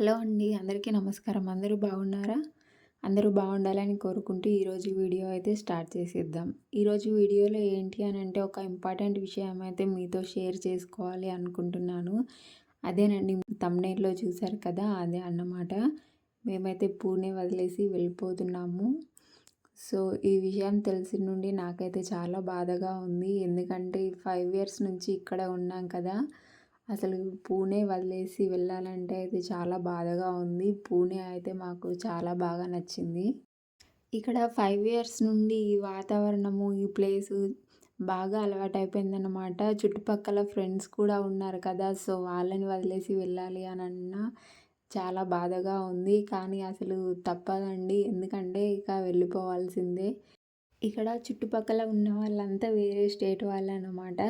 Hello అండి అందరికీ నమస్కారం. అందరూ బాగున్నారా? అందరూ బాగుండాలని కోరుకుంటూ ఈరోజు వీడియో అయితే స్టార్ట్ చేసేద్దాం. ఈరోజు వీడియోలో ఏంటి అని అంటే ఒక ఇంపార్టెంట్ విషయం అయితే మీతో షేర్ చేసుకోవాలి అనుకుంటున్నాను. అదేనండి తమ్నేట్లో చూశారు కదా అదే అన్నమాట. మేమైతే పూణే వదిలేసి వెళ్ళిపోతున్నాము. సో ఈ విషయం తెలిసిన నుండి నాకైతే చాలా బాధగా ఉంది. ఎందుకంటే ఫైవ్ ఇయర్స్ నుంచి ఇక్కడ ఉన్నాం కదా. అసలు పూణే వదిలేసి వెళ్ళాలంటే అయితే చాలా బాధగా ఉంది. పూణే అయితే మాకు చాలా బాగా నచ్చింది. ఇక్కడ ఫైవ్ ఇయర్స్ నుండి ఈ వాతావరణము ఈ ప్లేసు బాగా అలవాటైపోయిందన్నమాట. చుట్టుపక్కల ఫ్రెండ్స్ కూడా ఉన్నారు కదా సో వాళ్ళని వదిలేసి వెళ్ళాలి అని అన్నా చాలా బాధగా ఉంది. కానీ అసలు తప్పదండి. ఎందుకంటే ఇక వెళ్ళిపోవాల్సిందే. ఇక్కడ చుట్టుపక్కల ఉన్న వాళ్ళంతా వేరే స్టేట్ వాళ్ళు అన్నమాట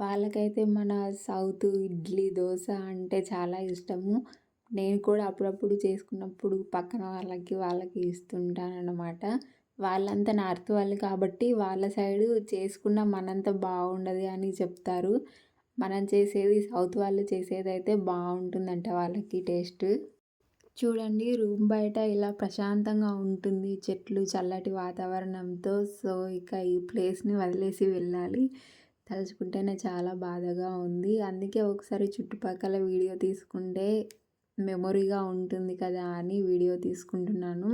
వాళ్ళకైతే మన సౌత్ ఇడ్లీ దోశ అంటే చాలా ఇష్టము. నేను కూడా అప్పుడప్పుడు చేసుకున్నప్పుడు పక్కన వాళ్ళకి వాళ్ళకి ఇస్తుంటాను అన్నమాట వాళ్ళంతా నార్త్ వాళ్ళు కాబట్టి వాళ్ళ సైడు చేసుకున్న మనంత బాగుండదు అని చెప్తారు. మనం చేసేది సౌత్ వాళ్ళు చేసేది అయితే బాగుంటుందంట వాళ్ళకి టేస్ట్. చూడండి రూమ్ బయట ఇలా ప్రశాంతంగా ఉంటుంది. చెట్లు చల్లటి వాతావరణంతో. సో ఇక ఈ ప్లేస్ని వదిలేసి వెళ్ళాలి. తలుచుకుంటేనే చాలా బాధగా ఉంది. అందుకే ఒకసారి చుట్టుపక్కల వీడియో తీసుకుంటే మెమొరీగా ఉంటుంది కదా అని వీడియో తీసుకుంటున్నాను.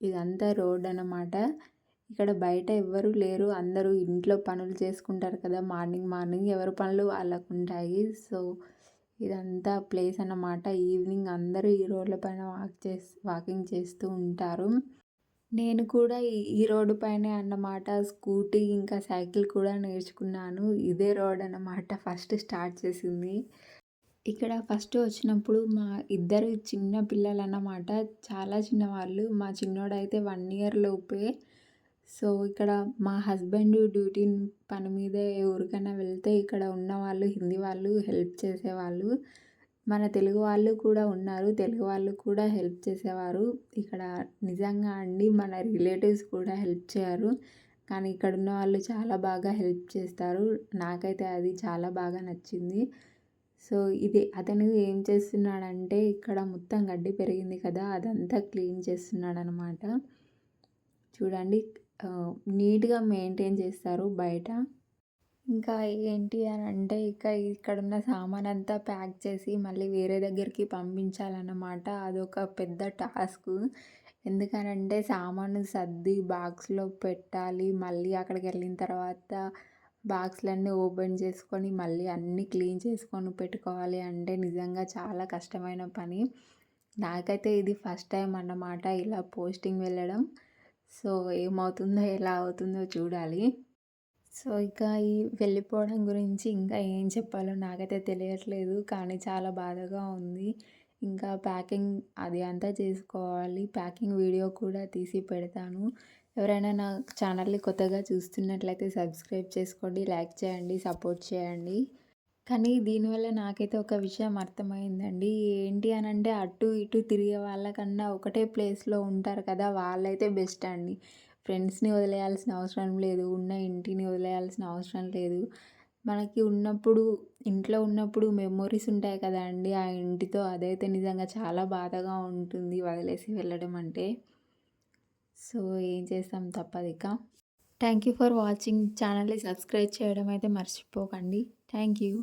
ఇదంతా రోడ్ అన్నమాట. ఇక్కడ బయట ఎవ్వరు లేరు. అందరూ ఇంట్లో పనులు చేసుకుంటారు కదా. మార్నింగ్ మార్నింగ్ ఎవరి పనులు వాళ్ళకు ఉంటాయి. సో ఇదంతా ప్లేస్ అన్నమాట. ఈవినింగ్ అందరూ ఈ రోడ్ల పైన వాక్ చేసి వాకింగ్ చేస్తూ ఉంటారు. నేను కూడా ఈ రోడ్డు పైనే అన్నమాట. స్కూటీ ఇంకా సైకిల్ కూడా నేర్చుకున్నాను. ఇదే రోడ్ అన్నమాట ఫస్ట్ స్టార్ట్ చేసింది. ఇక్కడ ఫస్ట్ వచ్చినప్పుడు మా ఇద్దరు చిన్న పిల్లలు అన్నమాట చాలా చిన్నవాళ్ళు. మా చిన్నోడైతే వన్ ఇయర్ లోపే. సో ఇక్కడ మా హస్బెండ్ డ్యూటీ పని మీదే ఎవరికైనా వెళ్తే ఇక్కడ ఉన్న వాళ్ళు హిందీ వాళ్ళు హెల్ప్ చేసేవాళ్ళు. మన తెలుగు వాళ్ళు కూడా ఉన్నారు. తెలుగు వాళ్ళు కూడా హెల్ప్ చేసేవారు. ఇక్కడ నిజంగా అండి మన రిలేటివ్స్ కూడా హెల్ప్ చేయరు. కానీ ఇక్కడ ఉన్న వాళ్ళు చాలా బాగా హెల్ప్ చేస్తారు. నాకైతే అది చాలా బాగా నచ్చింది. సో ఇది అతను ఏం చేస్తున్నాడంటే ఇక్కడ మొత్తం గడ్డి పెరిగింది కదా అదంతా క్లీన్ చేస్తున్నాడు అనమాట చూడండి నీట్గా మెయింటైన్ చేస్తారు బయట. ఇంకా ఏంటి అని అంటే ఇక ఇక్కడున్న సామాన్ అంతా ప్యాక్ చేసి మళ్ళీ వేరే దగ్గరికి పంపించాలన్నమాట. అదొక పెద్ద టాస్క్. ఎందుకనంటే సామాను సర్ది బాక్స్లో పెట్టాలి. మళ్ళీ అక్కడికి వెళ్ళిన తర్వాత బాక్స్లన్నీ ఓపెన్ చేసుకొని మళ్ళీ అన్నీ క్లీన్ చేసుకొని పెట్టుకోవాలి అంటే నిజంగా చాలా కష్టమైన పని. నాకైతే ఇది ఫస్ట్ టైం అన్నమాట ఇలా పోస్టింగ్ వెళ్ళడం. సో ఏమవుతుందో ఎలా అవుతుందో చూడాలి. సో ఇక ఈ వెళ్ళిపోవడం గురించి ఇంకా ఏం చెప్పాలో నాకైతే తెలియట్లేదు. కానీ చాలా బాధగా ఉంది. ఇంకా ప్యాకింగ్ అది అంతా చేసుకోవాలి. ప్యాకింగ్ వీడియో కూడా తీసి పెడతాను. ఎవరైనా నా ఛానల్ని కొత్తగా చూస్తున్నట్లయితే సబ్స్క్రైబ్ చేసుకోండి లైక్ చేయండి సపోర్ట్ చేయండి. కానీ దీనివల్ల నాకైతే ఒక విషయం అర్థమైందండి. ఏంటి అని అంటే అటు ఇటు తిరిగే వాళ్ళకన్నా ఒకటే ప్లేస్లో ఉంటారు కదా వాళ్ళైతే బెస్ట్ అండి. ఫ్రెండ్స్ని వదిలేయాల్సిన అవసరం లేదు ఉన్న ఇంటిని వదిలేయాల్సిన అవసరం లేదు. మనకి ఉన్నప్పుడు ఇంట్లో ఉన్నప్పుడు మెమొరీస్ ఉంటాయి కదా అండి ఆ ఇంటితో అదైతే నిజంగా చాలా బాధగా ఉంటుంది వదిలేసి వెళ్ళడం అంటే. సో ఏం చేస్తాం తప్పదిక థ్యాంక్ యూ ఫర్ వాచింగ్. ఛానల్ని సబ్స్క్రైబ్ చేయడం అయితే మర్చిపోకండి. Thank you.